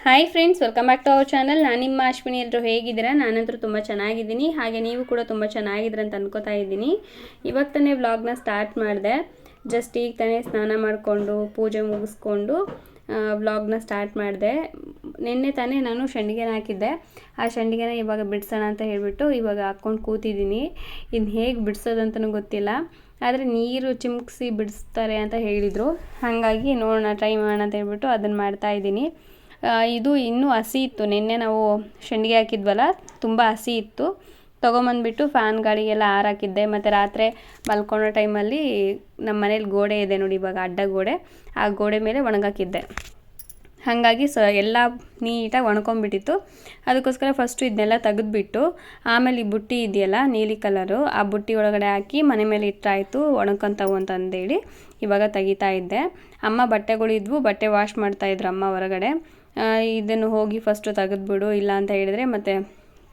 Hi friends welcome back to our channel ನಾನು ನಿಮ್ಮ ಅಶ್ವಿನಿ ಎಲ್ಲರೂ ಹೇಗಿದ್ದೀರಾ? ನಾನಂತರೂ ತುಂಬ ಚೆನ್ನಾಗಿದ್ದೀನಿ. ಹಾಗೆ ನೀವು ಕೂಡ ತುಂಬ ಚೆನ್ನಾಗಿದ್ದೀರ ಅಂತ ಅನ್ಕೋತಾ ಇದ್ದೀನಿ. ಇವಾಗ ತಾನೇ ವ್ಲಾಗ್ನ ಸ್ಟಾರ್ಟ್ ಮಾಡಿದೆ. ಜಸ್ಟ್ ಈಗ ತಾನೇ ಸ್ನಾನ ಮಾಡಿಕೊಂಡು ಪೂಜೆ ಮುಗಿಸ್ಕೊಂಡು ವ್ಲಾಗ್ನ ಸ್ಟಾರ್ಟ್ ಮಾಡಿದೆ. ನಿನ್ನೆ ತಾನೇ ನಾನು ಸಂಡಿಗೆನ ಹಾಕಿದ್ದೆ. ಆ ಸಂಡಿಗೆನ ಇವಾಗ ಬಿಡಿಸೋಣ ಅಂತ ಹೇಳಿಬಿಟ್ಟು ಇವಾಗ ಹಾಕ್ಕೊಂಡು ಕೂತಿದ್ದೀನಿ. ಇನ್ನು ಹೇಗೆ ಬಿಡಿಸೋದಂತನೂ ಗೊತ್ತಿಲ್ಲ. ಆದರೆ ನೀರು ಚಿಮುಕ್ಸಿ ಬಿಡಿಸ್ತಾರೆ ಅಂತ ಹೇಳಿದರು. ಹಾಗಾಗಿ ನೋಡೋಣ ಟ್ರೈ ಮಾಡೋಣ ಅಂತ ಹೇಳ್ಬಿಟ್ಟು ಅದನ್ನು ಮಾಡ್ತಾ ಇದ್ದೀನಿ. ಆ, ಇದು ಇನ್ನೂ ಹಸಿ ಇತ್ತು. ನಿನ್ನೆ ನಾವು ಶಂಡಿಗೆ ಹಾಕಿದ್ವಲ್ಲ, ತುಂಬ ಹಸಿ ಇತ್ತು. ತೊಗೊಂಬಂದ್ಬಿಟ್ಟು ಫ್ಯಾನ್ ಗಾಳಿಗೆಲ್ಲ ಹಾರಾಕಿದ್ದೆ. ಮತ್ತು ರಾತ್ರಿ ಮಲ್ಕೊಳ್ಳೋ ಟೈಮಲ್ಲಿ ನಮ್ಮ ಮನೇಲಿ ಗೋಡೆ ಇದೆ ನೋಡಿ ಇವಾಗ, ಅಡ್ಡ ಗೋಡೆ. ಆ ಗೋಡೆ ಮೇಲೆ ಒಣಗಾಕಿದ್ದೆ. ಹಾಗಾಗಿ ಸ, ಎಲ್ಲ ನೀಟಾಗಿ ಒಣ್ಕೊಂಬಿಟ್ಟಿತ್ತು ಅದಕ್ಕೋಸ್ಕರ ಫಸ್ಟು ಇದನ್ನೆಲ್ಲ ತೆಗೆದುಬಿಟ್ಟು, ಆಮೇಲೆ ಈ ಬುಟ್ಟಿ ಇದೆಯಲ್ಲ, ನೀಲಿ ಕಲರು ಆ ಬುಟ್ಟಿ ಒಳಗಡೆ ಹಾಕಿ ಮನೆ ಮೇಲೆ ಇಟ್ಟಾಯಿತು ಒಣಕೊಂತವು ಅಂತಂದೇಳಿ ಇವಾಗ ತೆಗಿತಾ ಇದ್ದೆ. ಅಮ್ಮ ಬಟ್ಟೆಗಳಿದ್ವು, ಬಟ್ಟೆ ವಾಶ್ ಮಾಡ್ತಾಯಿದ್ರು ಅಮ್ಮ ಹೊರಗಡೆ. ಇದನ್ನು ಹೋಗಿ ಫಸ್ಟು ತೆಗೆದ್ಬಿಡು, ಇಲ್ಲ ಅಂತ ಹೇಳಿದರೆ ಮತ್ತು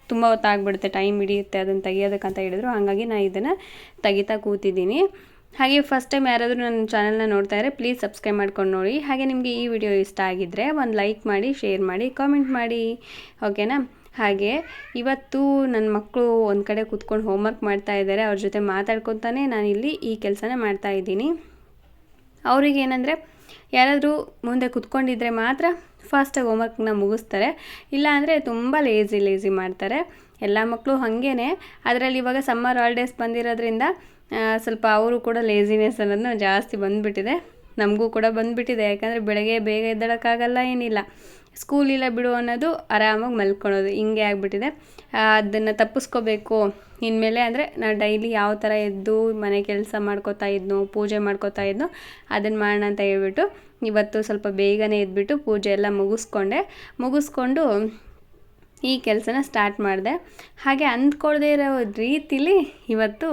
ತುಂಬ ಹೊತ್ತಾಗ್ಬಿಡುತ್ತೆ ಟೈಮ್ ಹಿಡಿಯುತ್ತೆ ಅದನ್ನು ತೆಗಿಯೋದಕ್ಕಂತ ಹೇಳಿದ್ರು. ಹಾಗಾಗಿ ನಾನು ಇದನ್ನು ತೆಗಿತಾ ಕೂತಿದ್ದೀನಿ. ಹಾಗೆ ಫಸ್ಟ್ ಟೈಮ್ ಯಾರಾದರೂ ನನ್ನ ಚಾನಲ್ನ ನೋಡ್ತಾ ಇದ್ದರೆ ಪ್ಲೀಸ್ ಸಬ್ಸ್ಕ್ರೈಬ್ ಮಾಡ್ಕೊಂಡು ನೋಡಿ. ಹಾಗೆ ನಿಮಗೆ ಈ ವಿಡಿಯೋ ಇಷ್ಟ ಆಗಿದ್ದರೆ ಒಂದು ಲೈಕ್ ಮಾಡಿ ಶೇರ್ ಮಾಡಿ ಕಾಮೆಂಟ್ ಮಾಡಿ. ಓಕೆನಾ ಹಾಗೆ ಇವತ್ತು ನನ್ನ ಮಕ್ಕಳು ಒಂದು ಕಡೆ ಕೂತ್ಕೊಂಡು ಹೋಮ್ವರ್ಕ್ ಮಾಡ್ತಾ ಇದ್ದಾರೆ, ಅವ್ರ ಜೊತೆ ಮಾತಾಡ್ಕೊತಾನೆ ಇಲ್ಲಿ ಈ ಕೆಲಸನ ಮಾಡ್ತಾ ಇದ್ದೀನಿ. ಅವ್ರಿಗೆ ಏನಂದರೆ, ಯಾರಾದರೂ ಮುಂದೆ ಕುತ್ಕೊಂಡಿದ್ರೆ ಮಾತ್ರ ಫಾಸ್ಟಾಗಿ ಹೋಮ್ವರ್ಕ್ನ ಮುಗಿಸ್ತಾರೆ. ಇಲ್ಲಾಂದರೆ ತುಂಬ ಲೇಜಿ ಲೇಜಿ ಮಾಡ್ತಾರೆ. ಎಲ್ಲ ಮಕ್ಕಳು ಹಾಗೇ ಅದರಲ್ಲಿ ಇವಾಗ ಸಮ್ಮರ್ ಹಾಲಿಡೇಸ್ ಬಂದಿರೋದ್ರಿಂದ ಸ್ವಲ್ಪ ಅವರು ಕೂಡ ಲೇಜಿನೆಸ್ ಅನ್ನೋದನ್ನ ಜಾಸ್ತಿ ಬಂದುಬಿಟ್ಟಿದೆ. ನಮಗೂ ಕೂಡ ಬಂದುಬಿಟ್ಟಿದೆ. ಯಾಕಂದರೆ ಬೆಳಗ್ಗೆ ಬೇಗ ಎದ್ದೇಳೋಕ್ಕಾಗಲ್ಲ ಏನಿಲ್ಲ. ಸ್ಕೂಲ್ ಇಲ್ಲ ಬಿಡು ಅನ್ನೋದು ಆರಾಮಾಗಿ ಮಲ್ಕೊಳ್ಳೋದು ಹಿಂಗೆ ಆಗಿಬಿಟ್ಟಿದೆ. ಅದನ್ನು ತಪ್ಪಿಸ್ಕೋಬೇಕು. ಇನ್ಮೇಲೆ ಅಂದರೆ ನಾನು ಡೈಲಿ ಯಾವ ಥರ ಎದ್ದು ಮನೆ ಕೆಲಸ ಮಾಡ್ಕೋತಾ ಇದ್ನೋ, ಪೂಜೆ ಮಾಡ್ಕೋತಾ ಇದ್ನೋ ಅದನ್ನು ಮಾಡೋಣ ಅಂತ ಹೇಳ್ಬಿಟ್ಟು ಇವತ್ತು ಸ್ವಲ್ಪ ಬೇಗನೆ ಎದ್ಬಿಟ್ಟು ಪೂಜೆ ಎಲ್ಲ ಮುಗಿಸ್ಕೊಂಡೆ. ಮುಗಿಸ್ಕೊಂಡು ಈ ಕೆಲಸನ ಸ್ಟಾರ್ಟ್ ಮಾಡಿದೆ. ಹಾಗೆ ಅಂದ್ಕೊಳ್ದೇ ಇರೋ ರೀತಿಲಿ ಇವತ್ತು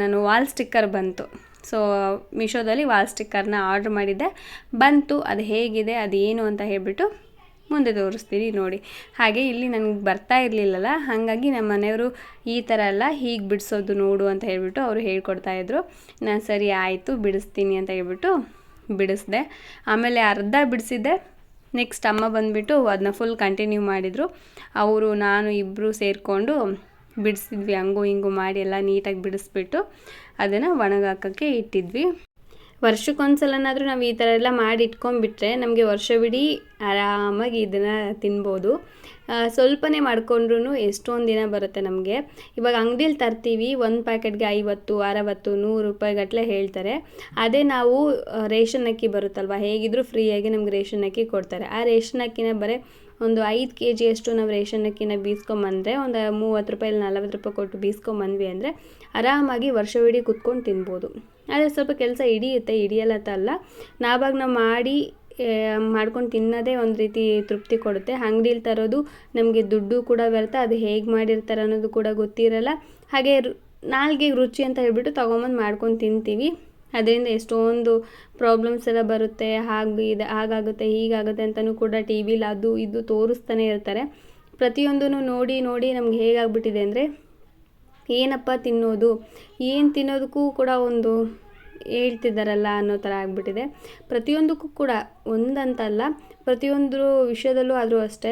ನಾನು ವಾಲ್ ಸ್ಟಿಕ್ಕರ್ ಬಂತು. ಸೊ ಮೀಶೋದಲ್ಲಿ ವಾಲ್ ಸ್ಟಿಕ್ಕರ್ನ ಆರ್ಡ್ರ್ ಮಾಡಿದ್ದೆ. ಬಂತು, ಅದು ಹೇಗಿದೆ, ಅದು ಏನು ಅಂತ ಹೇಳಿಬಿಟ್ಟು ಮುಂದೆ ತೋರಿಸ್ತೀನಿ ನೋಡಿ. ಹಾಗೆ ಇಲ್ಲಿ ನನಗೆ ಬರ್ತಾ ಇರಲಿಲ್ಲಲ್ಲ, ಹಾಗಾಗಿ ನಮ್ಮ ಮನೆಯವರು ಈ ಥರ ಎಲ್ಲ ಹೀಗೆ ಬಿಡಿಸೋದು ನೋಡು ಅಂತ ಹೇಳಿಬಿಟ್ಟು ಅವರು ಹೇಳ್ಕೊಡ್ತಾ ಇದ್ದರು ನಾನು ಸರಿ ಆಯಿತು, ಬಿಡಿಸ್ತೀನಿ ಅಂತ ಹೇಳ್ಬಿಟ್ಟು ಬಿಡಿಸ್ದೆ. ಆಮೇಲೆ ಅರ್ಧ ಬಿಡಿಸಿದ್ದೆ. ನೆಕ್ಸ್ಟ್ ಅಮ್ಮ ಬಂದುಬಿಟ್ಟು ಅದನ್ನ ಫುಲ್ ಕಂಟಿನ್ಯೂ ಮಾಡಿದರು. ಅವರು, ನಾನು ಇಬ್ಬರು ಸೇರಿಕೊಂಡು ಬಿಡಿಸಿದ್ವಿ, ಹಂಗು ಹಿಂಗು ಮಾಡಿ ಎಲ್ಲ ನೀಟಾಗಿ ಬಿಡಿಸ್ಬಿಟ್ಟು ಅದನ್ನು ಒಣಗಾಕೋಕ್ಕೆ ಇಟ್ಟಿದ್ವಿ. ವರ್ಷಕ್ಕೊಂದ್ಸಲನಾದರೂ ನಾವು ಈ ಥರ ಎಲ್ಲ ಮಾಡಿ ಇಟ್ಕೊಂಡ್ಬಿಟ್ರೆ ನಮಗೆ ವರ್ಷವಿಡೀ ಆರಾಮಾಗಿ ಇದನ್ನು ತಿನ್ಬೋದು. ಸ್ವಲ್ಪನೇ ಮಾಡಿಕೊಂಡ್ರೂ ಎಷ್ಟೊಂದು ದಿನ ಬರುತ್ತೆ ನಮಗೆ. ಇವಾಗ ಅಂಗಡಿಯಲ್ಲಿ ತರ್ತೀವಿ, ಒಂದು ಪ್ಯಾಕೆಟ್ಗೆ ಐವತ್ತು, ಅರವತ್ತು, ನೂರು ರೂಪಾಯಿ ಗಟ್ಟಲೆ ಹೇಳ್ತಾರೆ. ಅದೇ ನಾವು ರೇಷನ್ ಅಕ್ಕಿ ಬರುತ್ತಲ್ವ, ಹೇಗಿದ್ರೂ ಫ್ರೀಯಾಗಿ ನಮ್ಗೆ ರೇಷನ್ ಅಕ್ಕಿ ಕೊಡ್ತಾರೆ. ಆ ರೇಷನ್ ಅಕ್ಕಿನ ಬರೀ ಒಂದು ಐದು ಕೆ ಜಿಯಷ್ಟು ನಾವು ರೇಷನ್ ಅಕ್ಕಿನ ಬೀಸ್ಕೊಂಬಂದರೆ ಒಂದು ಮೂವತ್ತು ರೂಪಾಯಿ ಇಲ್ಲ ನಲ್ವತ್ತು ರೂಪಾಯಿ ಕೊಟ್ಟು ಬೀಸ್ಕೊಂಬಂದ್ವಿ ಅಂದರೆ ಆರಾಮಾಗಿ ವರ್ಷವಿಡೀ ಕುತ್ಕೊಂಡು ತಿನ್ಬೋದು. ಆದರೆ ಸ್ವಲ್ಪ ಕೆಲಸ ಹಿಡಿಯುತ್ತೆ ಹಿಡಿಯಲತ್ತಲ್ಲ ನಾವಾಗ ನಾವು ಮಾಡಿ ಮಾಡ್ಕೊಂಡು ತಿನ್ನೋದೇ ಒಂದು ರೀತಿ ತೃಪ್ತಿ ಕೊಡುತ್ತೆ. ಅಂಗಡಿಲಿ ತರೋದು ನಮಗೆ ದುಡ್ಡು ಕೂಡ ಬರುತ್ತೆ ಅದು ಹೇಗೆ ಮಾಡಿರ್ತಾರೆ ಅನ್ನೋದು ಕೂಡ ಗೊತ್ತಿರಲ್ಲ. ಹಾಗೆ ನಾಲ್ಗೆ ರುಚಿ ಅಂತ ಹೇಳ್ಬಿಟ್ಟು ತೊಗೊಂಬಂದು ಮಾಡ್ಕೊಂಡು ತಿಂತೀವಿ. ಅದರಿಂದ ಎಷ್ಟೊಂದು ಪ್ರಾಬ್ಲಮ್ಸ್ ಎಲ್ಲ ಬರುತ್ತೆ, ಹಾಗೆ ಇದು, ಹಾಗಾಗುತ್ತೆ, ಹೀಗಾಗುತ್ತೆ ಅಂತಲೂ ಕೂಡ ಟಿ ವಿಲಿ ಅದು ಇದು ತೋರಿಸ್ತಾನೆ ಇರ್ತಾರೆ. ಪ್ರತಿಯೊಂದೂ ನೋಡಿ ನೋಡಿ ನಮ್ಗೆ ಹೇಗಾಗ್ಬಿಟ್ಟಿದೆ ಅಂದರೆ ಏನಪ್ಪ ತಿನ್ನೋದು, ಏನು ತಿನ್ನೋದಕ್ಕೂ ಕೂಡ ಒಂದು ಹೇಳ್ತಿದ್ದಾರಲ್ಲ ಅನ್ನೋ ಥರ ಆಗಿಬಿಟ್ಟಿದೆ. ಪ್ರತಿಯೊಂದಕ್ಕೂ ಕೂಡ ಒಂದಂತಲ್ಲ ಪ್ರತಿಯೊಂದು ವಿಷಯದಲ್ಲೂ ಆದರೂ ಅಷ್ಟೇ,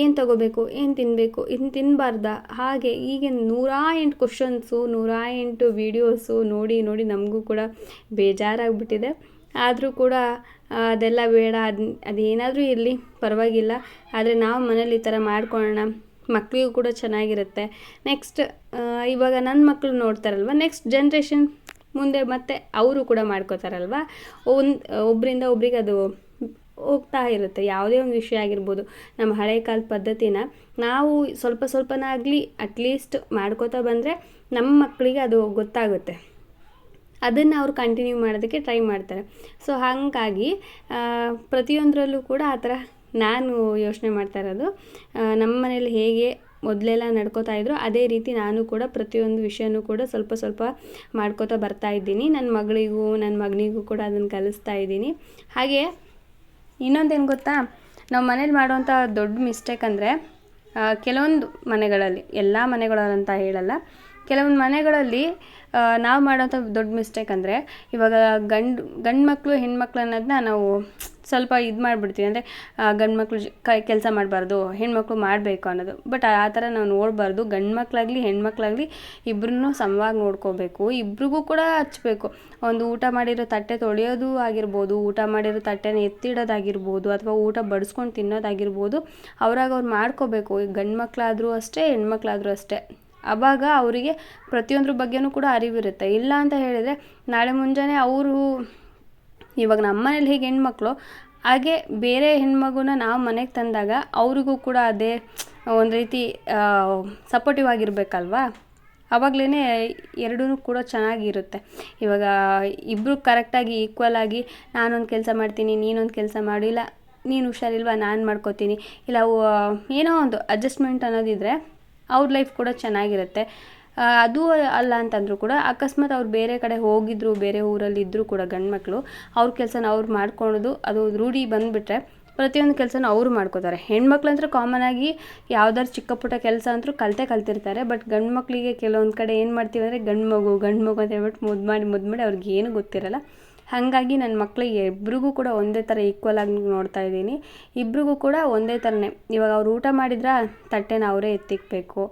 ಏನು ತಗೋಬೇಕು, ಏನು ತಿನ್ನಬೇಕು ಇನ್ನು ತಿನ್ನಬಾರ್ದ ಹಾಗೆ ಹೀಗೆ ನೂರಾ ಎಂಟು ಕ್ವಶನ್ಸು ನೂರಾ ಎಂಟು ವೀಡಿಯೋಸು ನೋಡಿ ನೋಡಿ ನಮಗೂ ಕೂಡ ಬೇಜಾರಾಗ್ಬಿಟ್ಟಿದೆ. ಆದರೂ ಕೂಡ ಅದೆಲ್ಲ ಬೇಡ, ಅದು, ಅದೇನಾದರೂ ಇರಲಿ, ಪರವಾಗಿಲ್ಲ. ಆದರೆ ನಾವು ಮನೇಲಿ ಈ ಥರ ಮಾಡ್ಕೊಳ್ಳೋಣ ಮಕ್ಕಳಿಗೂ ಕೂಡ ಚೆನ್ನಾಗಿರುತ್ತೆ. ನೆಕ್ಸ್ಟ್ ಇವಾಗ ನನ್ನ ಮಕ್ಕಳು ನೋಡ್ತಾರಲ್ವ? ನೆಕ್ಸ್ಟ್ ಜನ್ರೇಷನ್ ಮುಂದೆ ಮತ್ತೆ ಅವರು ಕೂಡ ಮಾಡ್ಕೋತಾರಲ್ವ? ಒಂದು ಒಬ್ಬರಿಂದ ಒಬ್ರಿಗೆ ಅದು ಹೋಗ್ತಾ ಇರುತ್ತೆ. ಯಾವುದೇ ಒಂದು ವಿಷಯ ಆಗಿರ್ಬೋದು, ನಮ್ಮ ಹಳೆ ಕಾಲದ ಪದ್ಧತಿನ ನಾವು ಸ್ವಲ್ಪ ಸ್ವಲ್ಪನಾಗಲಿ ಅಟ್ಲೀಸ್ಟ್ ಮಾಡ್ಕೋತಾ ಬಂದರೆ ನಮ್ಮ ಮಕ್ಕಳಿಗೆ ಅದು ಗೊತ್ತಾಗುತ್ತೆ. ಅದನ್ನು ಅವ್ರು ಕಂಟಿನ್ಯೂ ಮಾಡೋದಕ್ಕೆ ಟ್ರೈ ಮಾಡ್ತಾರೆ. ಸೊ ಹಾಗಾಗಿ ಪ್ರತಿಯೊಂದರಲ್ಲೂ ಕೂಡ ಆ ಥರ ನಾನು ಯೋಚನೆ ಮಾಡ್ತಾ ಇರೋದು ನಮ್ಮ ಮನೇಲಿ ಹೇಗೆ ಮೊದಲೆಲ್ಲ ನಡ್ಕೋತಾ ಇದ್ರು ಅದೇ ರೀತಿ ನಾನು ಕೂಡ ಪ್ರತಿಯೊಂದು ವಿಷಯನೂ ಕೂಡ ಸ್ವಲ್ಪ ಸ್ವಲ್ಪ ಮಾಡ್ಕೋತಾ ಬರ್ತಾ ಇದ್ದೀನಿ. ನನ್ನ ಮಗಳಿಗೂ, ನನ್ನ ಮಗನಿಗೂ ಕೂಡ ಅದನ್ನು ಕಲಿಸ್ತಾ ಇದ್ದೀನಿ. ಹಾಗೆ ಇನ್ನೊಂದೇನು ಗೊತ್ತಾ? ನಾವು ಮನೇಲಿ ಮಾಡುವಂಥ ದೊಡ್ಡ ಮಿಸ್ಟೇಕ್ ಅಂದರೆ ಕೆಲವೊಂದು ಮನೆಗಳಲ್ಲಿ, ಎಲ್ಲ ಮನೆಗಳಂತ ಹೇಳಲ್ಲ, ಕೆಲವೊಂದು ಮನೆಗಳಲ್ಲಿ ನಾವು ಮಾಡೋಂಥ ದೊಡ್ಡ ಮಿಸ್ಟೇಕ್ ಅಂದರೆ, ಇವಾಗ ಗಂಡು ಗಂಡು ಮಕ್ಕಳು ಹೆಣ್ಮಕ್ಳು ಅನ್ನೋದನ್ನ ನಾವು ಸ್ವಲ್ಪ ಇದು ಮಾಡಿಬಿಡ್ತೀವಿ ಅಂದರೆ ಗಂಡು ಮಕ್ಕಳು ಕೈ, ಕೆಲಸ ಮಾಡಬಾರ್ದು, ಹೆಣ್ಮಕ್ಳು ಮಾಡಬೇಕು ಅನ್ನೋದು. ಬಟ್ ಆ ಥರ ನಾವು ನೋಡಬಾರ್ದು. ಗಂಡು ಮಕ್ಕಳಾಗಲಿ ಹೆಣ್ಮಕ್ಳಾಗಲಿ ಇಬ್ಬರನ್ನೂ ಸಮವಾಗಿ ನೋಡ್ಕೋಬೇಕು. ಇಬ್ರಿಗೂ ಕೂಡ ಹಚ್ಚಬೇಕು ಒಂದು ಊಟ ಮಾಡಿರೋ ತಟ್ಟೆ ತೊಳೆಯೋದು ಆಗಿರ್ಬೋದು, ಊಟ ಮಾಡಿರೋ ತಟ್ಟೆನ ಎತ್ತಿಡೋದಾಗಿರ್ಬೋದು, ಅಥವಾ ಊಟ ಬಡಿಸ್ಕೊಂಡು ತಿನ್ನೋದಾಗಿರ್ಬೋದು, ಅವ್ರಾಗ ಅವ್ರು ಮಾಡ್ಕೋಬೇಕು. ಗಂಡು ಮಕ್ಕಳಾದರೂ ಅಷ್ಟೇ, ಹೆಣ್ಮಕ್ಳಾದರೂ ಅಷ್ಟೇ. ಆವಾಗ ಅವರಿಗೆ ಪ್ರತಿಯೊಂದ್ರ ಬಗ್ಗೆನೂ ಕೂಡ ಅರಿವಿರುತ್ತೆ. ಇಲ್ಲ ಅಂತ ಹೇಳಿದರೆ, ನಾಳೆ ಮುಂಜಾನೆ ಅವರು ಇವಾಗ ನಮ್ಮ ಮನೇಲಿ ಹೇಗೆ ಹೆಣ್ಮಕ್ಳು, ಹಾಗೆ ಬೇರೆ ಹೆಣ್ಮಗುನ ನಾವು ಮನೆಗೆ ತಂದಾಗ ಅವ್ರಿಗೂ ಕೂಡ ಅದೇ ಒಂದು ರೀತಿ ಸಪೋರ್ಟಿವ್ ಆಗಿರಬೇಕಲ್ವಾ? ಆವಾಗಲೇ ಎರಡೂ ಕೂಡ ಚೆನ್ನಾಗಿರುತ್ತೆ. ಇವಾಗ ಇಬ್ಬರು ಕರೆಕ್ಟಾಗಿ ಈಕ್ವಲ್ ಆಗಿ ನಾನೊಂದು ಕೆಲಸ ಮಾಡ್ತೀನಿ, ನೀನೊಂದು ಕೆಲಸ ಮಾಡು, ಇಲ್ಲ ನೀನು ಹುಷಾರಿಲ್ವಾ ನಾನು ಮಾಡ್ಕೋತೀನಿ, ಇಲ್ಲ ಏನೋ ಒಂದು ಅಡ್ಜಸ್ಟ್ಮೆಂಟ್ ಅನ್ನೋದಿದ್ರೆ ಅವ್ರ ಲೈಫ್ ಕೂಡ ಚೆನ್ನಾಗಿರುತ್ತೆ. ಅದು ಅಲ್ಲ ಅಂತಂದರೂ ಕೂಡ ಅಕಸ್ಮಾತ್ ಅವ್ರು ಬೇರೆ ಕಡೆ ಹೋಗಿದ್ರು, ಬೇರೆ ಊರಲ್ಲಿ ಇದ್ದರೂ ಕೂಡ ಗಂಡು ಮಕ್ಕಳು ಅವ್ರ ಕೆಲಸನ ಅವ್ರು ಮಾಡ್ಕೊಳೋದು, ಅದು ರೂಢಿ ಬಂದುಬಿಟ್ರೆ ಪ್ರತಿಯೊಂದು ಕೆಲಸನೂ ಅವರು ಮಾಡ್ಕೋತಾರೆ. ಅಂದ್ರೆ ಕಾಮನ್ ಆಗಿ ಯಾವ್ದಾದ್ರು ಚಿಕ್ಕ ಪುಟ್ಟ ಕೆಲಸ ಅಂತೂ ಕಲಿತೇ ಕಲ್ತಿರ್ತಾರೆ ಬಟ್ ಗಂಡು ಮಕ್ಕಳಿಗೆ ಕೆಲವೊಂದು ಕಡೆ ಏನು ಮಾಡ್ತೀವಿ ಅಂದರೆ ಗಂಡು ಮಗು ಗಂಡು ಮಗು ಅಂತ ಹೇಳ್ಬಿಟ್ಟು ಮುದ್ದು ಮಾಡಿ ಮುದ್ದು ಮಾಡಿ ಅವ್ರಿಗೆ ಏನು ಗೊತ್ತಿರಲ್ಲ. ಹಾಗಾಗಿ ನನ್ನ ಮಕ್ಕಳಿಗೆ ಇಬ್ರಿಗೂ ಕೂಡ ಒಂದೇ ಥರ ಈಕ್ವಲ್ ಆಗಿ ನೋಡ್ತಾ ಇದ್ದೀನಿ. ಇಬ್ರಿಗೂ ಕೂಡ ಒಂದೇ ಥರನೇ ಇವಾಗ ಅವ್ರು ಊಟ ಮಾಡಿದ್ರೆ, ತಟ್ಟೆನ ಅವರೇ ಎತ್ತಿಕ್ಬೇಕು.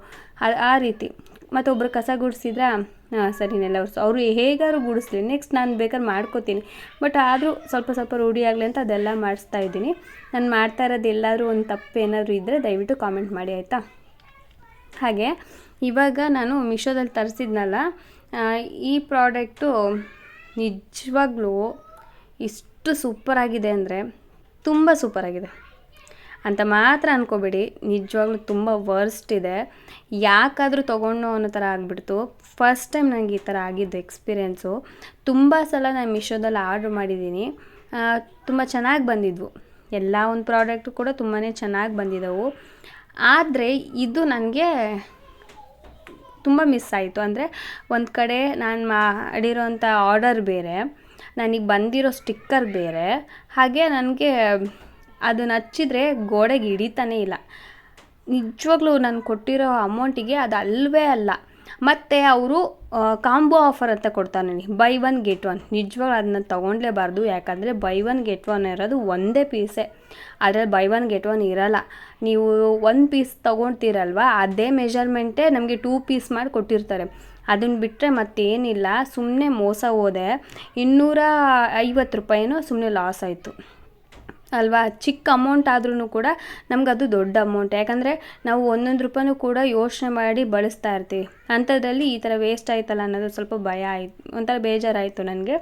ಆ ರೀತಿ. ಮತ್ತು ಒಬ್ಬರು ಕಸ ಗುಡಿಸಿದ್ರೆ? ಹಾಂ ಸರಿನೆಲ್ಲ ಅವ್ರು ಅವರು ಹೇಗಾದ್ರು ಗುಡಿಸ್ಲಿ. ನೆಕ್ಸ್ಟ್ ನಾನು ಬೇಕಾದ್ರೆ ಮಾಡ್ಕೋತೀನಿ. ಬಟ್ ಆದರೂ ಸ್ವಲ್ಪ ಸ್ವಲ್ಪ ರೂಢಿಯಾಗಲಿ ಅಂತ ಅದೆಲ್ಲ ಮಾಡಿಸ್ತಾ ಇದ್ದೀನಿ. ನಾನು ಮಾಡ್ತಾ ಇರೋದು ಎಲ್ಲಾದರೂ ಒಂದು ತಪ್ಪು ಏನಾದರೂ ಇದ್ದರೆ ದಯವಿಟ್ಟು ಕಾಮೆಂಟ್ ಮಾಡಿ, ಆಯಿತಾ? ಹಾಗೆ, ಇವಾಗ ನಾನು ಮಿಶೋದಲ್ಲಿ ತರಿಸಿದ್ನಲ್ಲ ಈ ಪ್ರಾಡಕ್ಟು ನಿಜವಾಗ್ಲೂ ಇಷ್ಟು ಸೂಪರಾಗಿದೆ ಅಂದರೆ ತುಂಬ ಸೂಪರಾಗಿದೆ ಅಂತ ಮಾತ್ರ ಅಂದ್ಕೋಬೇಡಿ ನಿಜವಾಗ್ಲೂ ತುಂಬ ವರ್ಸ್ಟ್ ಇದೆ. ಯಾಕಾದರೂ ತೊಗೊಂಡು ಅನ್ನೋ ಥರ ಆಗಿಬಿಡ್ತು. ಫಸ್ಟ್ ಟೈಮ್ ನನಗೆ ಈ ಥರ ಆಗಿದ್ದು ಎಕ್ಸ್ಪೀರಿಯೆನ್ಸು ತುಂಬ ಸಲ ನಾನು ಮಿಶೋದಲ್ಲಿ ಆರ್ಡ್ರ್ ಮಾಡಿದ್ದೀನಿ. ತುಂಬ ಚೆನ್ನಾಗಿ ಬಂದಿದ್ವು. ಎಲ್ಲ ಒಂದು ಪ್ರಾಡಕ್ಟು ಕೂಡ ತುಂಬಾ ಚೆನ್ನಾಗಿ ಬಂದಿದ್ದವು ಆದರೆ ಇದು ನನಗೆ ತುಂಬ ಮಿಸ್ ಆಯಿತು. ಅಂದರೆ ಒಂದು ಕಡೆ ನಾನು ಮಾಡಿರೋಂಥ ಆರ್ಡರ್ ಬೇರೆ. ನನಗೆ ಬಂದಿರೋ ಸ್ಟಿಕ್ಕರ್ ಬೇರೆ. ಹಾಗೆ ನನಗೆ ಅದನ್ನ ಹಚ್ಚಿದ್ರೆ ಗೋಡೆಗೆ ಹಿಡಿತಾನೆ ಇಲ್ಲ. ನಿಜವಾಗ್ಲೂ ನಾನು ಕೊಟ್ಟಿರೋ ಅಮೌಂಟಿಗೆ ಅದು ಅಲ್ಲವೇ ಅಲ್ಲ. ಮತ್ತು ಅವರು ಕಾಂಬೋ ಆಫರ್ ಅಂತ ಕೊಡ್ತಾರೆ ನನಗೆ ಬೈ ಒನ್ ಗೆಟ್ ಒನ್ ನಿಜವಾಗ್ಲೂ ಅದನ್ನ ತೊಗೊಳ್ಲೇಬಾರ್ದು ಯಾಕಂದರೆ ಬೈ ಒನ್ ಗೆಟ್ ಒನ್ ಇರೋದು ಒಂದೇ ಪೀಸೇ ಅದರಲ್ಲಿ ಬೈ ಒನ್ ಗೆಟ್ ಒನ್ ಇರೋಲ್ಲ. ನೀವು ಒಂದು ಪೀಸ್ ತೊಗೊಳ್ತೀರಲ್ವ ಅದೇ ಮೆಷರ್ಮೆಂಟೇ ನಮಗೆ ಟೂ ಪೀಸ್ ಮಾಡಿ ಕೊಟ್ಟಿರ್ತಾರೆ. ಅದನ್ನು ಬಿಟ್ಟರೆ ಮತ್ತೇನಿಲ್ಲ ಸುಮ್ಮನೆ ಮೋಸ ಹೋದೆ. ಇನ್ನೂರ ಐವತ್ತು ರೂಪಾಯಿನೂ ಸುಮ್ಮನೆ ಲಾಸ್ ಆಯಿತು. ಅಲ್ವಾ? ಚಿಕ್ಕ ಅಮೌಂಟ್ ಆದ್ರೂ ಕೂಡ ನಮ್ಗೆ ಅದು ದೊಡ್ಡ ಅಮೌಂಟ್ ಯಾಕಂದರೆ ನಾವು ಒಂದೊಂದು ರೂಪಾಯಿನೂ ಕೂಡ ಯೋಚನೆ ಮಾಡಿ ಬಳಸ್ತಾ ಇರ್ತೀವಿ. ಅಂಥದ್ರಲ್ಲಿ ಈ ಥರ ವೇಸ್ಟ್ ಆಯ್ತಲ್ಲ ಅನ್ನೋದು ಸ್ವಲ್ಪ ಭಯ ಆಯ್ತು, ಒಂಥರ ಬೇಜಾರಾಯಿತು ನನಗೆ.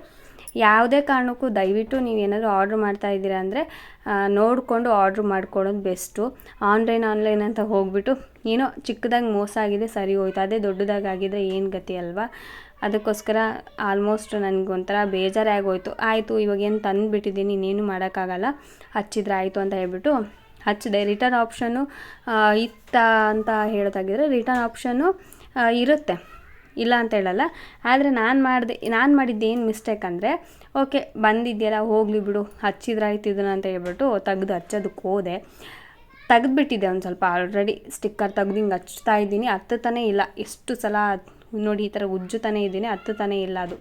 ಯಾವುದೇ ಕಾರಣಕ್ಕೂ ದಯವಿಟ್ಟು ನೀವು ಏನಾದರೂ ಆರ್ಡ್ರ್ ಮಾಡ್ತಾ ಇದ್ದೀರಾ ಅಂದರೆ ನೋಡಿಕೊಂಡು ಆರ್ಡ್ರ್ ಮಾಡ್ಕೊಳ್ಳೋದು ಬೆಸ್ಟು ಆನ್ಲೈನ್ ಆನ್ಲೈನ್ ಅಂತ ಹೋಗ್ಬಿಟ್ಟು ಏನೋ ಚಿಕ್ಕದಾಗಿ ಮೋಸ ಆಗಿದೆ, ಸರಿ ಹೋಯ್ತು. ಅದೇ ದೊಡ್ಡದಾಗಿ ಆಗಿದ್ರೆ ಏನು ಗತಿ ಅಲ್ವಾ? ಅದಕ್ಕೋಸ್ಕರ ಆಲ್ಮೋಸ್ಟ್ ನನಗೊಂಥರ ಬೇಜಾರಾಗೋಯಿತು. ಆಯಿತು ಇವಾಗ ಏನು ತಂದುಬಿಟ್ಟಿದ್ದೀನಿ ಇನ್ನೇನು ಮಾಡೋಕ್ಕಾಗಲ್ಲ. ಹಚ್ಚಿದ್ರೆ ಆಯಿತು ಅಂತ ಹೇಳ್ಬಿಟ್ಟು ಹಚ್ಚಿದೆ. ರಿಟರ್ನ್ ಆಪ್ಷನ್ನು ಇತ್ತ ಅಂತ ಹೇಳೋದಾಗಿದ್ರೆ ರಿಟರ್ನ್ ಆಪ್ಷನ್ನು ಇರುತ್ತೆ. ಇಲ್ಲ ಅಂತ ಹೇಳಲ್ಲ. ಆದರೆ ನಾನು ಮಾಡಿದೆ, ನಾನು ಮಾಡಿದ್ದು ಏನು ಮಿಸ್ಟೇಕ್ ಅಂದರೆ ಓಕೆ ಬಂದಿದೆಯಲ್ಲ, ಹೋಗಲಿ ಬಿಡು ಹಚ್ಚಿದ್ರಾಯ್ತು ಇದನ್ನು ಅಂತ ಹೇಳ್ಬಿಟ್ಟು ತೆಗ್ದು ಹಚ್ಚೋದಕ್ಕೆ ಹೋದೆ. ತೆಗೆದ್ಬಿಟ್ಟಿದ್ದೆ ಒಂದು ಸ್ವಲ್ಪ ಆಲ್ರೆಡಿ ಸ್ಟಿಕ್ಕರ್ ತೆಗ್ದು ಹಿಂಗೆ ಹಚ್ತಾ ಇದ್ದೀನಿ. ಹತ್ತತಾನೇ ಇಲ್ಲ. ಎಷ್ಟು ಸಲ ನೋಡಿ, ಈ ಥರ ಉಜ್ಜುತ್ತಾನೆ ಇದ್ದೀನಿ, ಹತ್ತುತ್ತಾನೆ ಇಲ್ಲ ಅದು.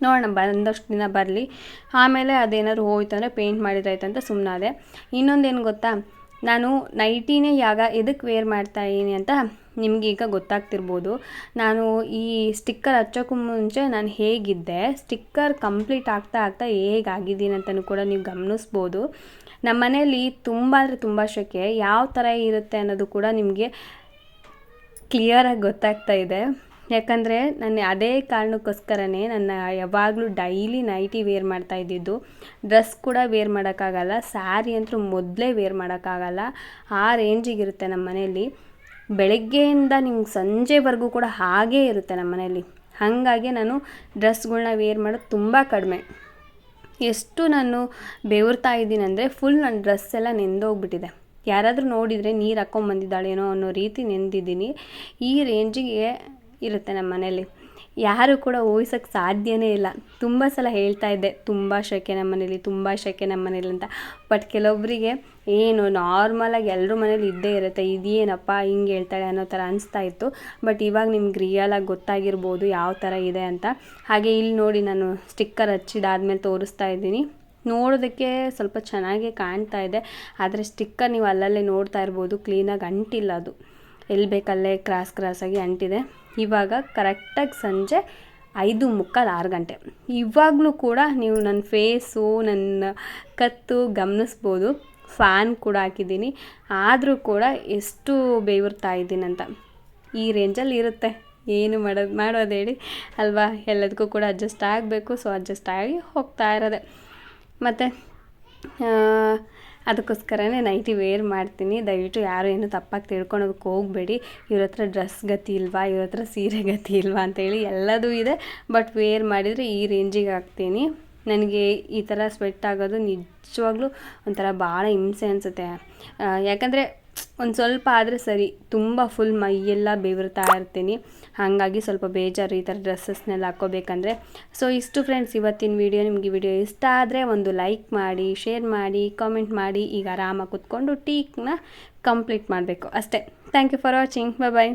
ನೋಡೋಣ, ಬಂದಷ್ಟು ದಿನ ಬರಲಿ. ಆಮೇಲೆ ಅದೇನಾದ್ರು ಹೋಯ್ತು ಅಂದರೆ ಪೇಂಟ್ ಮಾಡಿದ್ರಾಯ್ತು ಅಂತ ಸುಮ್ಮನಾದೆ ಇನ್ನೊಂದೇನು ಗೊತ್ತಾ? ನಾನು ನೈಟಿನೇ ಯಾಗ ಎದಕ್ಕೆ ವೇರ್ ಮಾಡ್ತಾ ಇದ್ದೀನಿ ಅಂತ ನಿಮಗೀಗ ಗೊತ್ತಾಗ್ತಿರ್ಬೋದು. ನಾನು ಈ ಸ್ಟಿಕ್ಕರ್ ಹಚ್ಚೋಕ್ಕೂ ಮುಂಚೆ ನಾನು ಹೇಗಿದ್ದೆ ಸ್ಟಿಕ್ಕರ್ ಕಂಪ್ಲೀಟ್ ಆಗ್ತಾ ಆಗ್ತಾ ಹೇಗಾಗಿದ್ದೀನಿ ಅಂತಲೂ ಕೂಡ ನೀವು ಗಮನಿಸ್ಬೋದು. ನಮ್ಮ ಮನೇಲಿ ತುಂಬ ಅಂದರೆ ತುಂಬ ಶೆಕೆ, ಯಾವ ಥರ ಇರುತ್ತೆ ಅನ್ನೋದು ಕೂಡ ನಿಮಗೆ ಕ್ಲಿಯರಾಗಿ ಗೊತ್ತಾಗ್ತಾ ಇದೆ. ಯಾಕಂದರೆ ನಾನು ಅದೇ ಕಾರಣಕ್ಕೋಸ್ಕರನೇ ನನ್ನ ಯಾವಾಗಲೂ ಡೈಲಿ ನೈಟಿ ವೇರ್ ಮಾಡ್ತಾ ಇದ್ದಿದ್ದು. ಡ್ರೆಸ್ ಕೂಡ ವೇರ್ ಮಾಡೋಕ್ಕಾಗಲ್ಲ ಸ್ಯಾರಿ ಅಂತೂ ಮೊದಲೇ ವೇರ್ ಮಾಡೋಕ್ಕಾಗಲ್ಲ. ಆ ರೇಂಜಿಗಿರುತ್ತೆ ನಮ್ಮ ಮನೆಯಲ್ಲಿ ಬೆಳಗ್ಗೆಯಿಂದ ನಿಮ್ಗೆ ಸಂಜೆವರೆಗೂ ಕೂಡ ಹಾಗೇ ಇರುತ್ತೆ ನಮ್ಮ ಮನೆಯಲ್ಲಿ ಹಾಗಾಗಿ ನಾನು ಡ್ರೆಸ್ಗಳನ್ನ ವೇರ್ ಮಾಡೋದು ತುಂಬ ಕಡಿಮೆ. ಎಷ್ಟು ನಾನು ಬೆವರ್ತಾ ಇದ್ದೀನಿ ಅಂದರೆ ಫುಲ್ ನನ್ನ ಡ್ರೆಸ್ ಎಲ್ಲ ನೆಂದೋಗ್ಬಿಟ್ಟಿದೆ. ಯಾರಾದರೂ ನೋಡಿದರೆ ನೀರು ಹಾಕ್ಕೊಂಬಂದಿದ್ದಾಳೇನೋ ಅನ್ನೋ ರೀತಿ ನೆಂದಿದ್ದೀನಿ ಈ ರೇಂಜಿಗೆ ಇರುತ್ತೆ ನಮ್ಮ ಮನೇಲಿ ಯಾರು ಕೂಡ ಊಹಿಸೋಕ್ಕೆ ಸಾಧ್ಯನೇ ಇಲ್ಲ. ತುಂಬ ಸಲ ಹೇಳ್ತಾ ಇದ್ದೆ, ತುಂಬ ಶೆಕೆ ನಮ್ಮ ಮನೇಲಿ ತುಂಬ ಶೆಕೆ ನಮ್ಮ ಮನೇಲಿ ಅಂತ. ಬಟ್ ಕೆಲವೊಬ್ಬರಿಗೆ ಏನು ನಾರ್ಮಲಾಗಿ ಎಲ್ಲರ ಮನೇಲಿ ಇದ್ದೇ ಇರುತ್ತೆ, ಇದೇನಪ್ಪ ಹಿಂಗೆ ಹೇಳ್ತಾಳೆ ಅನ್ನೋ ಥರ ಅನಿಸ್ತಾ ಇತ್ತು. ಬಟ್ ಇವಾಗ ನಿಮ್ಗೆ ರಿಯಲಾಗಿ ಗೊತ್ತಾಗಿರ್ಬೋದು ಯಾವ ಥರ ಇದೆ ಅಂತ. ಹಾಗೆ ಇಲ್ಲಿ ನೋಡಿ ನಾನು ಸ್ಟಿಕ್ಕರ್ ಹಚ್ಚಿದಾದ್ಮೇಲೆ ತೋರಿಸ್ತಾ ಇದ್ದೀನಿ. ನೋಡೋದಕ್ಕೆ ಸ್ವಲ್ಪ ಚೆನ್ನಾಗಿ ಕಾಣ್ತಾ ಇದೆ. ಆದರೆ ಸ್ಟಿಕ್ಕರ್ ನೀವು ಅಲ್ಲಲ್ಲೇ ನೋಡ್ತಾ ಇರ್ಬೋದು. ಕ್ಲೀನಾಗಿ ಅಂಟಿಲ್ಲ ಅದು. ಎಲ್ಲಿ ಬೇಕಲ್ಲೇ ಕ್ರಾಸ್ ಕ್ರಾಸಾಗಿ ಅಂಟಿದೆ. ಇವಾಗ ಕರೆಕ್ಟಾಗಿ ಸಂಜೆ ಐದು ಮುಕ್ಕಾಲು ಆರು ಗಂಟೆ. ಇವಾಗಲೂ ಕೂಡ ನೀವು ನನ್ನ ಫೇಸು ನನ್ನ ಕತ್ತು ಗಮನಿಸ್ಬೋದು. ಫ್ಯಾನ್ ಕೂಡ ಹಾಕಿದ್ದೀನಿ. ಆದರೂ ಕೂಡ ಎಷ್ಟು ಬೇವಿರ್ತಾ ಇದ್ದೀನಂತ ಈ ರೇಂಜಲ್ಲಿ ಇರುತ್ತೆ. ಏನು ಮಾಡೋದು ಮಾಡೋದು ಹೇಳಿ ಅಲ್ವಾ? ಎಲ್ಲದಕ್ಕೂ ಕೂಡ ಅಡ್ಜಸ್ಟ್ ಆಗಬೇಕು. ಸೊ ಅಡ್ಜಸ್ಟ್ ಆಗಿ ಹೋಗ್ತಾ ಇರೋದೆ. ಮತ್ತು ಅದಕ್ಕೋಸ್ಕರನೇ ನೈಟಿ ವೇರ್ ಮಾಡ್ತೀನಿ. ದಯವಿಟ್ಟು ಯಾರು ಏನು ತಪ್ಪಾಗಿ ತಿಳ್ಕೊಳೋದಕ್ಕೆ ಹೋಗಬೇಡಿ. ಇವ್ರ ಹತ್ರ ಡ್ರೆಸ್ ಗತಿ ಇಲ್ವಾ, ಇವ್ರ ಹತ್ರ ಸೀರೆ ಗತಿ ಇಲ್ವಾ ಅಂತೇಳಿ ಎಲ್ಲದೂ ಇದೆ. ಬಟ್ ವೇರ್ ಮಾಡಿದರೆ ಈ ರೇಂಜಿಗೆ ಹಾಕ್ತೀನಿ. ನನಗೆ ಈ ಥರ ಸ್ವೆಟ್ ಆಗೋದು ನಿಜವಾಗ್ಲೂ ಒಂಥರ ಭಾಳ ಹಿಂಸೆ ಅನಿಸುತ್ತೆ. ಯಾಕಂದರೆ ಒಂದು ಸ್ವಲ್ಪ ಆದರೆ ಸರಿ, ತುಂಬ ಫುಲ್ ಮೈಯೆಲ್ಲ ಬೇವರ್ತಾ ಇರ್ತೀನಿ. ಹಾಗಾಗಿ ಸ್ವಲ್ಪ ಬೇಜಾರು ಈ ಥರ ಡ್ರೆಸ್ಸಸ್ನೆಲ್ಲ ಹಾಕೋಬೇಕಂದ್ರೆ ಸೊ ಇಷ್ಟು ಫ್ರೆಂಡ್ಸ್ ಇವತ್ತಿನ ವಿಡಿಯೋ ನಿಮಗೆ ವಿಡಿಯೋ ಇಷ್ಟ ಆದರೆ ಒಂದು ಲೈಕ್ ಮಾಡಿ ಶೇರ್ ಮಾಡಿ ಕಾಮೆಂಟ್ ಮಾಡಿ, ಈಗ ಆರಾಮಾಗಿ ಕುತ್ಕೊಂಡು ಟೀಕ್ನ ಕಂಪ್ಲೀಟ್ ಮಾಡಬೇಕು. ಅಷ್ಟೇ. Thank you for watching bye bye